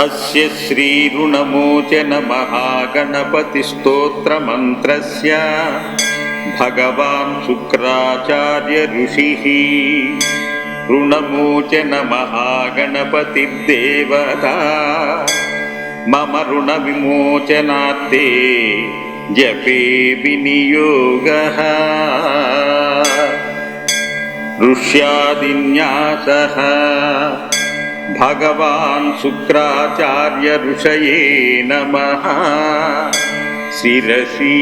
अस्य श्रीऋणमोचनमहागणपतिस्तोत्रमन्त्रस्य भगवान् शुक्राचार्य ऋषिः ऋणमोचनमहागणपतिर्देवता मम ऋणविमोचनार्थे जपे विनियोगः ऋष्यादिन्यासः भगवान् शुक्राचार्य ऋषये नमः शिरसि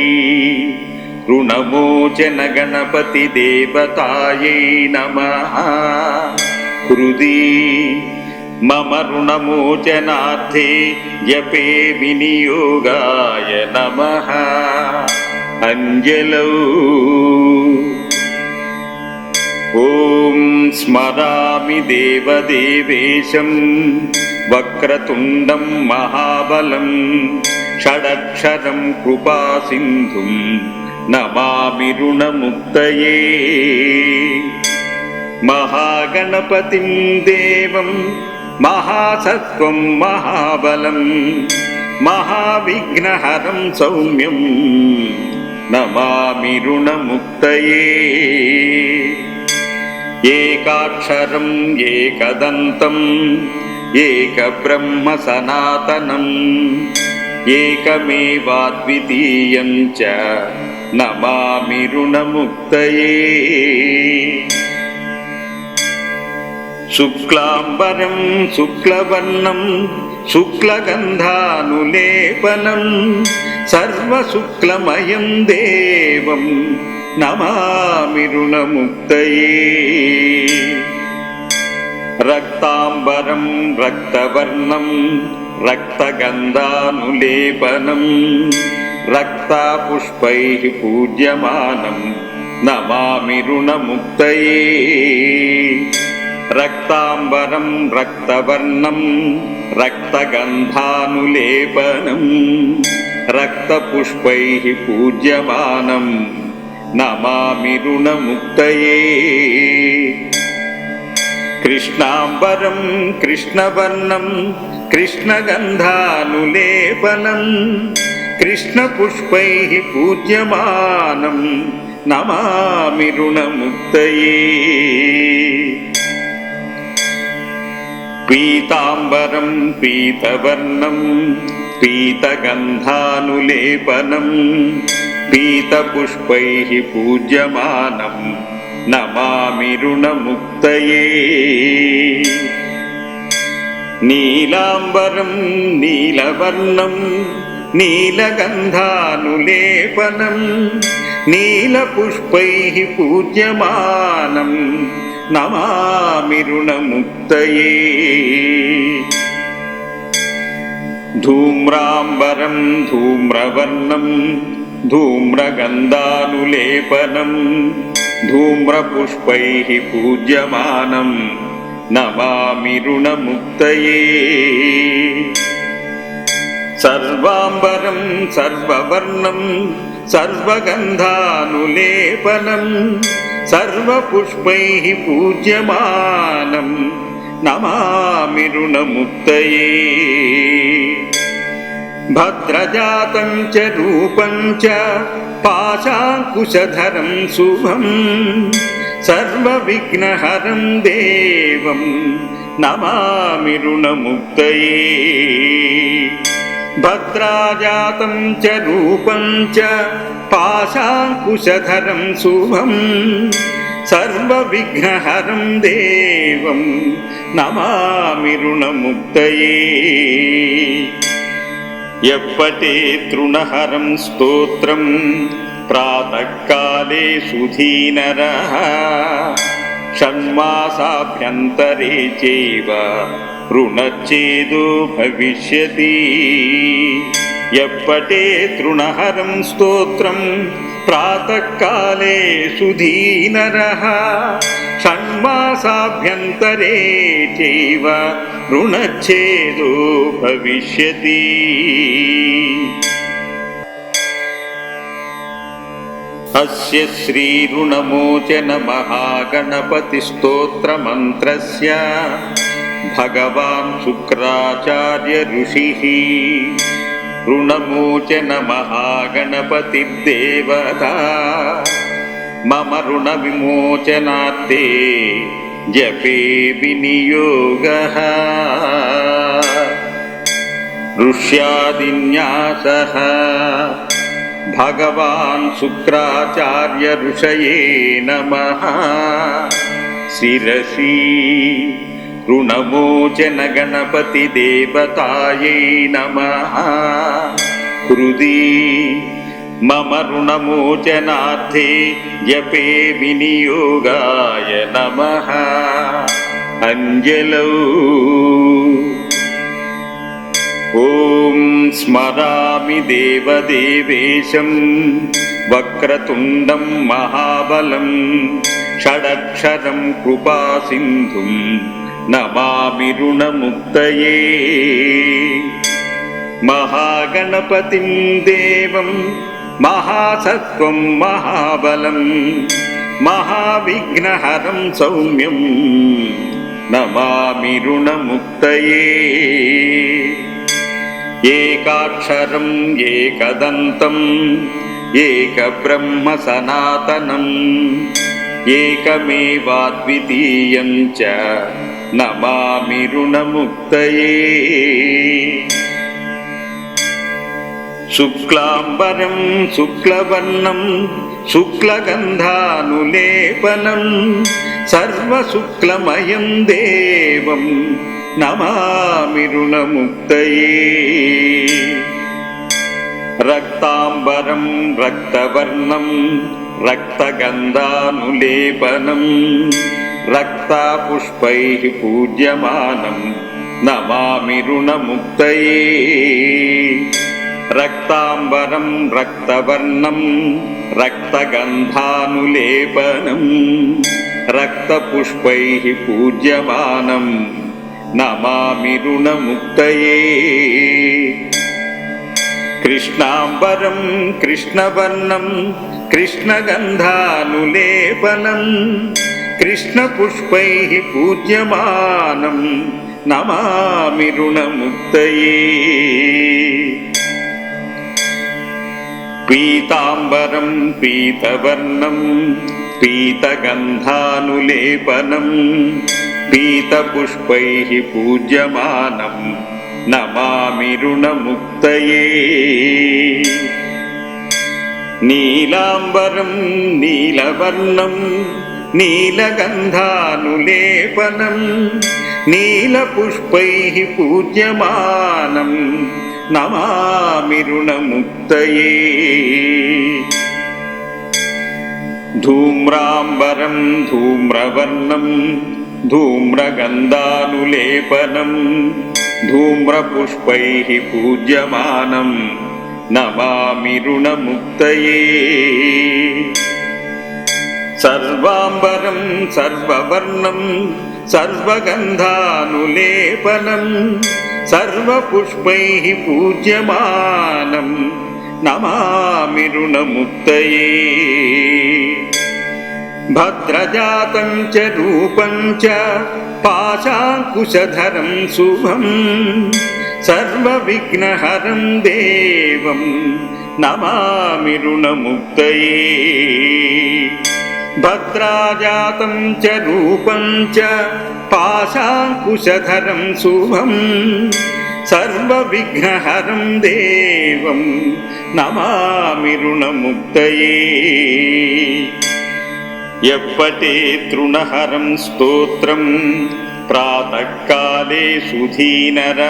ऋणमोचनगणपतिदेवतायै नमः हृदि मम ऋणमोचनार्थे जपे विनियोगाय नमः अञ्जलौ ॐ स्मरामि देवदेवेशं वक्रतुण्डं महाबलं षडक्षरं कृपासिन्धुं नमामि ऋणमुक्तये। महागणपतिं देवं महासत्त्वं महाबलं महाविघ्नहरं सौम्यं नमामि ऋणमुक्तये ఏకాక్షరం ఏకదంతం ఏకబ్రహ్మ సనాతనం ఏకమేవాద్వితీయం చ నమామి రుణముక్తయే. శుక్లాంబరం శుక్లవర్ణం శుక్లగంధానులేపనం సర్వశుక్లమయం దేవం నమామి రుణముక్తయే రక్తాంబరం రక్తవర్ణం రక్తగంధానులేపనం రక్తపుష్పై పూజ్యమానం నమామి రుణముక్తయే రక్తాంబరం రక్తవర్ణం రక్తగంధానులేపనం రక్తపుష్పై పూజ్యమానం నమామి రుణముక్తయే. కృష్ణాంబరం కృష్ణవర్ణం కృష్ణగంధానులేపనం కృష్ణపుష్పై పూజ్యమానం నమామి రుణముక్తయే. పీతాంబరం పీతవర్ణం పీతగంధానులేపనం పీతపుష్పైः పూజ్యమానం నమామి రుణముక్తయే. నీలాంబరం నీలవర్ణం నీలగంధానులేపనం నీలపుష్పైः పూజ్యమానం నమామి రుణముక్తయే. ధూమ్రాంబరం ధూమ్రవర్ణం ధూమ్రగంధానులేపనం ధూమ్రపుష్పైः పూజ్యమానం నమామి రుణముక్తయే. సర్వాంబరం సర్వవర్ణం సర్వగంధానులేపనం సర్వపుష్పైः పూజ్యమానం నమామి రుణముక్తయే. భద్రజాతం చ రూపం చ పాశాంకుశధరం శుభం సర్వవిఘ్నహరం దేవం నమామి రుణముక్తయే. భద్రాజాతం చ రూపం చ పాశాంకుశధరం శుభం సర్వవిఘ్నహరం దేవం నమామి రుణముక్తయే. ఎప్పటే తృణహరం స్తోత్రం? ప్రాతకాలే సుధీనర. షణ్మాసాభ్యంతరే చైవ. రుణచ్చేదో భవిష్యతి. ఎప్పటే తృణహరం స్తోత్రం? ప్రాతకాలే సుధీనర. షణ్మాసాభ్యంతరే చైవ. ऋणच्छेदो भविष्यति अस्य श्रीऋणमोचनमहागणपतिस्तोत्रमन्त्रस्य भगवान् शुक्राचार्यऋषिः ऋणमोचनमहागणपतिर्देवता मम ऋणविमोचनार्थे जपे विनियोगः ऋष्यादिन्यासः भगवान् शुक्राचार्य ऋषये नमः शिरसि ऋणमोचन गणपतिदेवतायै नमः हृदि मम ऋणमोचनार्थे जपे विनियोगाय नमः। अञ्जलौ। ॐ स्मरामि देवदेवेशं वक्रतुण्डं महाबलं षडक्षरं कृपासिन्धुं नमामि ऋणमुक्तये। महागणपतिं देवं महासत्त्वं महाबलं महाविघ्नहरं सौम्यं नमामि ऋणमुक्तये एकाक्षरम् एकदन्तम् एकब्रह्मसनातनम् एकमेवाद्वितीयं च नमामि ऋणमुक्तये శుక్లాంబరం శుక్లవర్ణం శుక్లగంధానులేపనం సర్వశుక్లమయం దేవం నమామిరుణముక్తయే రక్తాంబరం రక్తవర్ణం రక్తగంధానులేపనం రక్తపుష్పై పూజ్యమానం నమామి రుణముక్తయే. రక్తాంబరం రక్తవర్ణం రక్తగంధానులేపనం రక్తపుష్పై పూజ్యమానం నమామి రుణముక్తయే కృష్ణాంబరం కృష్ణవర్ణం కృష్ణగంధానులేపనం కృష్ణపుష్పై పూజ్యమానం నమామి రుణముక్తయే पीताम्बरं पीतवर्णं पीतगन्धानुलेपनम् पीतपुष्पैः पूज्यमानं नमामि ऋणमुक्तये। नीलाम्बरं नीलवर्णं नीलगन्धानुलेपनं नीलपुष्पैः पूज्यमानम् नमामिरुणमुक्तये धूम्राम्बरं धूम्रवर्णं धूम्रगन्धानुलेपनं धूम्रपुष्पैः पूज्यमानं नमामिरुणमुक्तये सर्वाम्बरं सर्ववर्णं सर्वगन्धानुलेपनम् సర్వవర్ణం సర్వగంధానులేపనం సర్వపుష్పై పూజ్యమానం నమామి రుణముక్తయే. భద్రజాతం చ రూపం చ పాశాంకుశధరం శుభం సర్వవిఘ్నహరం దేవం నమామి రుణముక్తయే. భద్రాజాతం చ రూపం చ పాశాంకుశధరం శుభం సర్వవిఘ్నహరం దేవం నమామి రుణముక్తయే. ఎప్పటే తృణహరం స్తోత్రం ప్రాతకాలే సుధీనర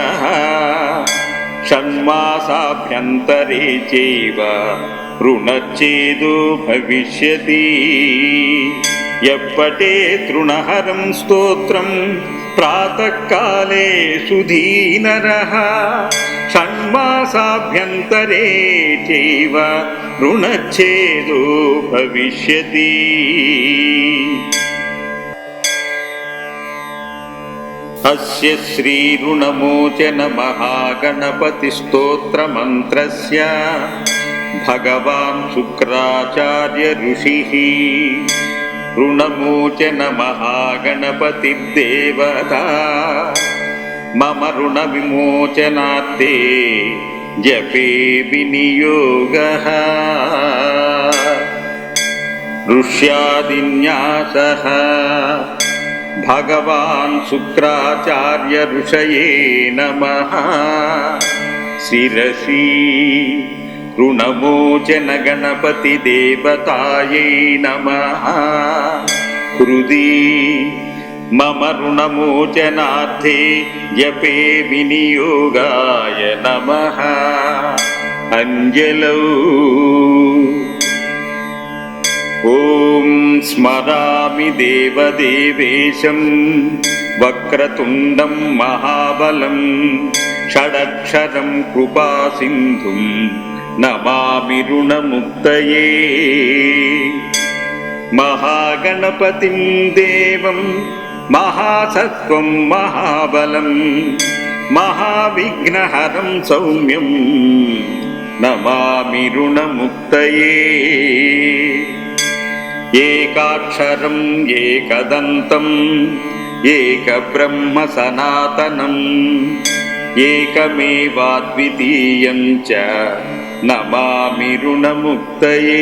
ఎప్పటే తృణహరం స్తోత్రం ప్రాతకాలే సుధీనర. షణ్మాసాభ్యంతరే చైవ రుణచ్ఛేదో భవిష్యతి అస్య శ్రీరుణమోచన మహాగణపతి స్తోత్రమంత్రస్య భగవాన్ శుక్రాచార్య ఋషి ऋणमोचन महागणपतिर्देवता मम ऋणविमोचनार्थे जपे विनियोगः। ऋष्यादिन्यासः भगवान् शुक्राचार्य ऋषये नमः। शिरसि ऋणमोचन गणपतिदेवतायै नमः हृदि मम ऋणमोचनार्थे जपे विनियोगाय नमः अञ्जलौ ॐ स्मरामि देवदेवेशं वक्रतुण्डं महाबलं षडक्षरं कृपासिन्धुं नमामि ऋणमुक्तये महागणपतिं देवं महासत्त्वं महाबलं महाविघ्नहरं सौम्यं नमामि ऋणमुक्तये एकाक्षरम् एकदन्तम् एकब्रह्मसनातनम् एकमेवाद्वितीयं च నమామి రుణముక్తయే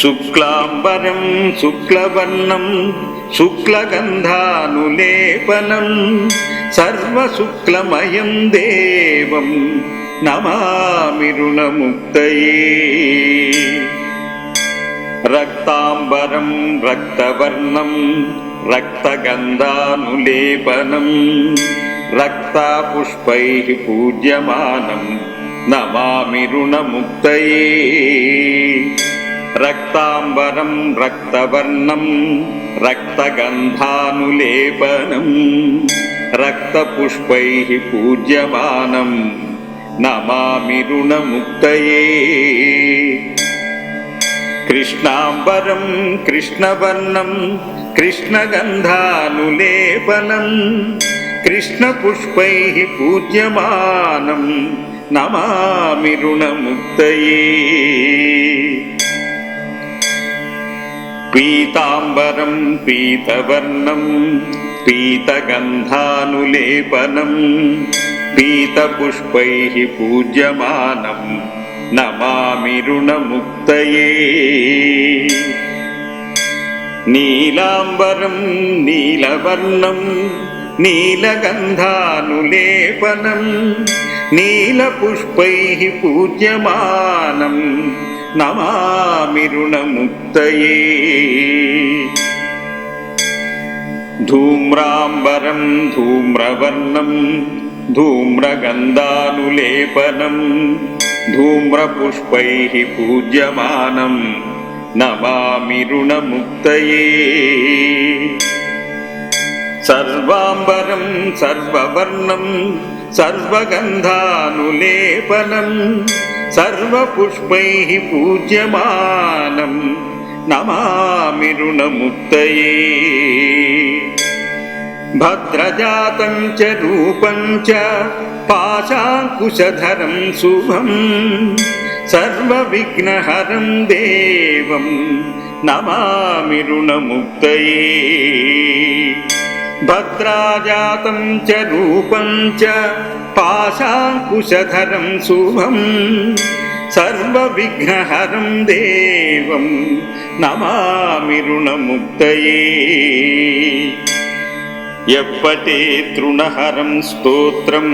శుక్లాంబరం శుక్లవర్ణం శుక్లగంధానులేపనం సర్వశుక్లమయం దేవం నమామి రుణముక్తయే రక్తాంబరం రక్తవర్ణం రక్తగంధానులేపనం రక్తపుష్పై పూజ్యమానం నమామి రుణముక్తయే. రక్తాంబరం రక్తవర్ణం రక్తగంధానులేపనం రక్తపుష్పై పూజ్యమానం నమామి రుణముక్తయే. కృష్ణాంబరం కృష్ణవర్ణం కృష్ణగంధానులేపనం कृष्णपुष्पैः पूज्यमानं नमामि ऋणमुक्तये। पीताम्बरं पीतवर्णं पीतगन्धानुलेपनं पीतपुष्पैः पूज्यमानं नमामि ऋणमुक्तये। नीलाम्बरं नीलवर्णम् నీలగంధానులేపనం నీలపుష్పై పూజ్యమానం నమామిరుణముక్తయే ధూమ్రాంబరం ధూమ్రవర్ణం ధూమ్రగంధానులేపనం ధూమ్రపుష్పై పూజ్యమానం నమామిరుణముక్తయే సర్వాంబరం సర్వవర్ణం సర్వగంధానులేపనం సర్వపుష్పై పూజ్యమానం. నమామి రుణముక్తయే. భద్రజాతం చ రూపం చ పాశాంకుశధరం శుభం. సర్వవిఘ్నహరం దేవం నమామి రుణముక్తయే. భద్రాజాతం చ రూపం చ పాశాంకుశధరం శుభం సర్వవిఘ్నహరం దేవం నమామి రుణముక్తయే. ఎప్పటే తృణహరం స్తోత్రం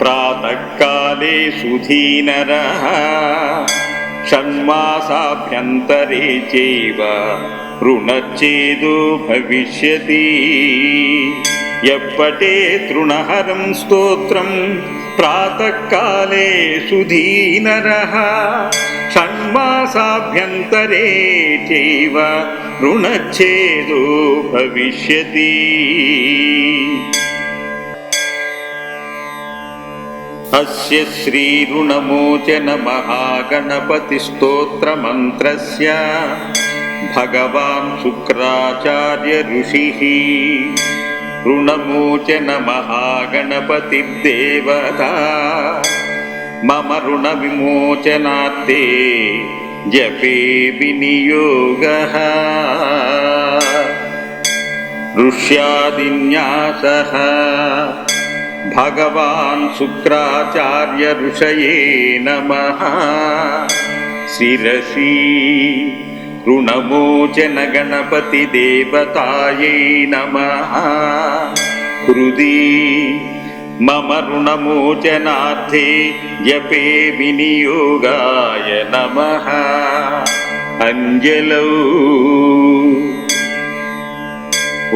ప్రాతకాలే సుధీనర. షణ్మాసాభ్యంతరే చైవ. రుణచ్చేదో భవిష్యతి ఎప్పటే తృణహరం స్తోత్రం ప్రాతకాలే సుధీనర షణ్మాసాభ్యంతరే చైవ రుణచ్ఛేదో భవిష్యతి అస్య శ్రీరుణమోచన మహాగణపతి స్తోత్రమంత్రస్య भगवान् शुक्राचार्यऋषिः ऋणमोचनमहागणपतिर्देवता मम ऋणविमोचनात्ते जपे विनियोगः। ऋष्यादिन्यासः भगवान् शुक्राचार्यऋषये नमः। शिरसि ऋणमोचन गणपतिदेवतायै नमः हृदि मम ऋणमोचनार्थे जपे विनियोगाय नमः अञ्जलौ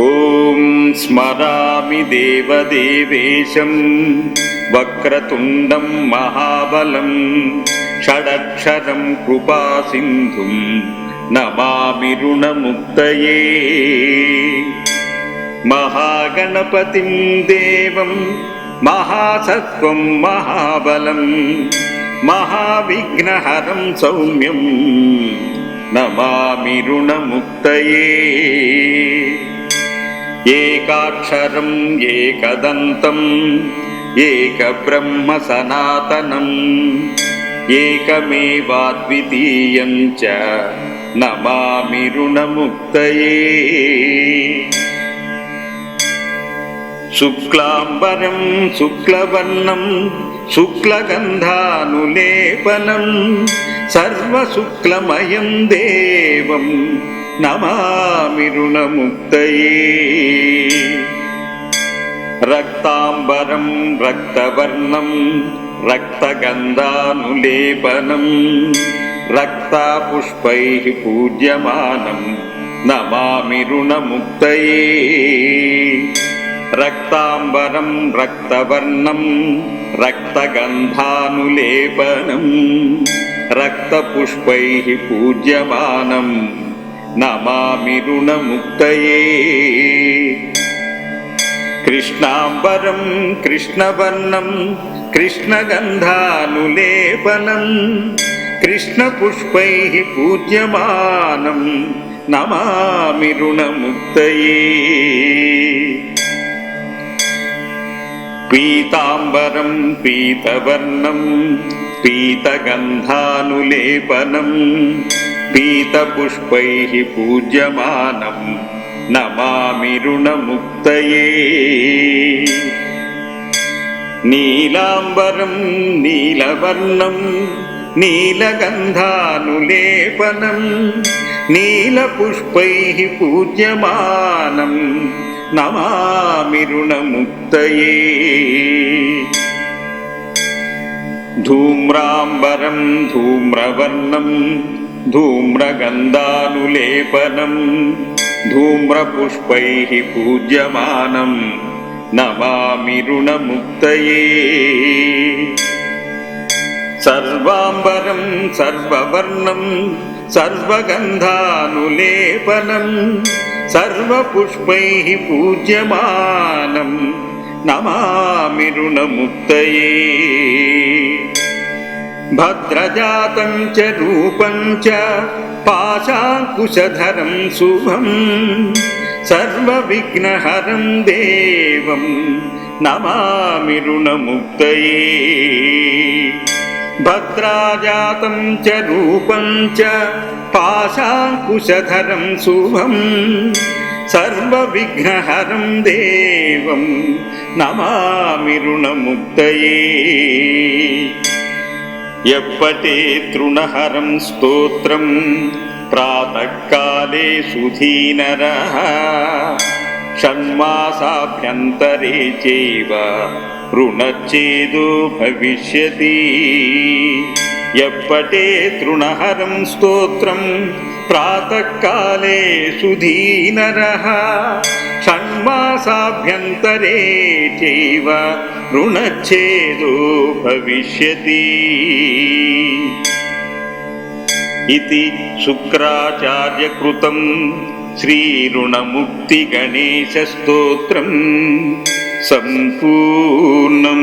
ॐ स्मरामि देवदेवेशं वक्रतुण्डं महाबलं षडक्षरं कृपासिन्धुं नमामि ऋणमुक्तये। महागणपतिं देवं महासत्त्वं महाबलं महाविघ्नहरं सौम्यं। नमामि ऋणमुक्तये। एकाक्षरम् एकदन्तम् एकब्रह्मसनातनम् एकमेवाद्वितीयं च। నమామి రుణముక్తయే. శుక్లాంబరం శుక్లవర్ణం శుక్లగంధానులేపనం సర్వశుక్లమయం దేవం నమామి రుణముక్తయే. రక్తాంబరం రక్తవర్ణం రక్తగంధానులేపనం రక్తపుష్పై పూజ్యమానం నమామి రుణముక్తయే. రక్తాంబరం రక్తవర్ణం రక్తగంధానులేపనం రక్తపుష్పై పూజ్యమానం నమామి రుణముక్తయే. కృష్ణాంబరం కృష్ణవర్ణం కృష్ణగంధానులేపనం कृष्णपुष्पैः पूज्यमानं नमामि ऋणमुक्तये। पीताम्बरं पीतवर्णं पीतगन्धानुलेपनं पीतपुष्पैः पूज्यमानं नमामि ऋणमुक्तये। नीलाम्बरं नीलवर्णम् నీలగంధానులేపనం నీలపుష్పై పూజ్యమానం నమామిరుణముక్తయే ధూమ్రాంబరం ధూమ్రవర్ణం ధూమ్రగంధానులేపనం ధూమ్రపుష్పై పూజ్యమానం నమామిరుణముక్తయే సర్వాంబరం సర్వవర్ణం సర్వగంధానులేపనం సర్వపుష్పై పూజ్యమానం. నమామిరుణముక్తయే భద్రజాతం చ రూపం చ పాశాంకుశధరం శుభం. సర్వవిఘ్నహరం దేవం నమామిరుణముక్తయే భద్రాజాతం చ రూపం చ పాశాంకుశధరం శుభం సర్వవిఘ్నహరం దేవం నమామి రుణముక్తయే. ఎప్పటే తృణహరం స్తోత్రం ప్రాతకాలే సుధీనర షణ్మాసాభ్యంతరే చైవ రుణచ్ఛేదో భవిష్యతి ఎప్పటే తృణహరం స్తోత్రం ప్రాతకాలే సుధీనర షణ్మాసాభ్యంతరే చైవ రుణచ్ఛేదో భవిష్యతి ఇది శుక్రాచార్యకృతం శ్రీరుణముక్తిగణేశస్తోత్రం సంపూర్ణం